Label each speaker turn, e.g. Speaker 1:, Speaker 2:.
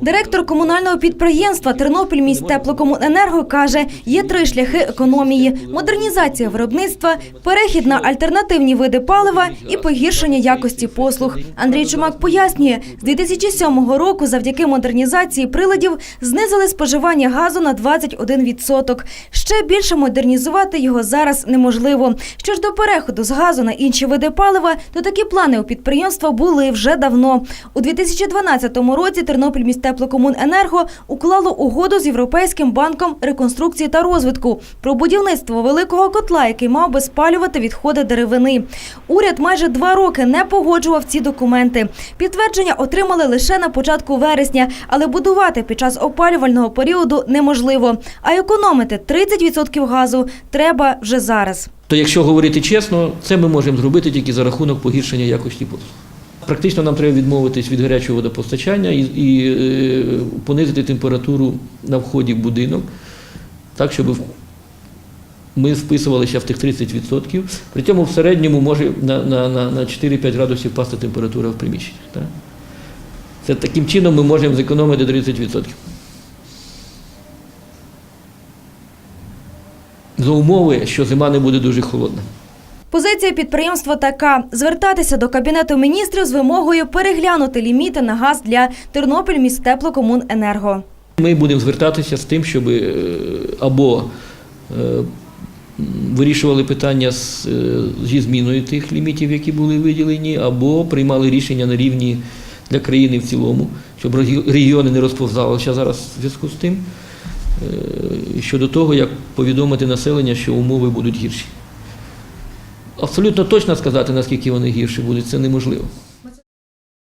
Speaker 1: Директор комунального підприємства Тернопіль міськ теплокомуненерго каже, є три шляхи економії: модернізація виробництва, перехід на альтернативні види палива і погіршення якості послуг. Андрій Чумак пояснює, з 2007 року завдяки модернізації приладів знизили споживання газу на 21%. Ще більше модернізувати його зараз неможливо. Що ж до переходу з газу на інші види палива, то такі плани у підприємства були вже давно. У 2012 році Тернопіль містеплокомуненерго уклало угоду з Європейським банком реконструкції та розвитку про будівництво великого котла, який мав би спалювати відходи деревини. Уряд майже два роки не погоджував ці документи. Підтвердження отримали лише на початку вересня, але будувати під час опалювального періоду неможливо. А економити 30% газу треба вже зараз.
Speaker 2: То якщо говорити чесно, це ми можемо зробити тільки за рахунок погіршення якості послуг. Практично нам треба відмовитись від гарячого водопостачання і, і е, понизити температуру на вході в будинок, так, щоб ми вписувалися в тих 30%. При цьому в середньому може на, на, на, на 4-5 градусів впасти температура в приміщенні. Так? Це таким чином ми можемо зекономити 30%. За умови, що зима не буде дуже холодна.
Speaker 1: Позиція підприємства така: звертатися до кабінету міністрів з вимогою переглянути ліміти на газ для Тернопіль містеплокомуненерго.
Speaker 2: Ми будемо звертатися з тим, щоб е, або е, вирішували питання е, зі зміною тих лімітів, які були виділені, або приймали рішення на рівні для країни в цілому, щоб регіони не розповзалися зараз в зв'язку з тим, щодо того, як повідомити населення, що умови будуть гірші. Абсолютно точно сказати, наскільки вони гірші будуть, це неможливо.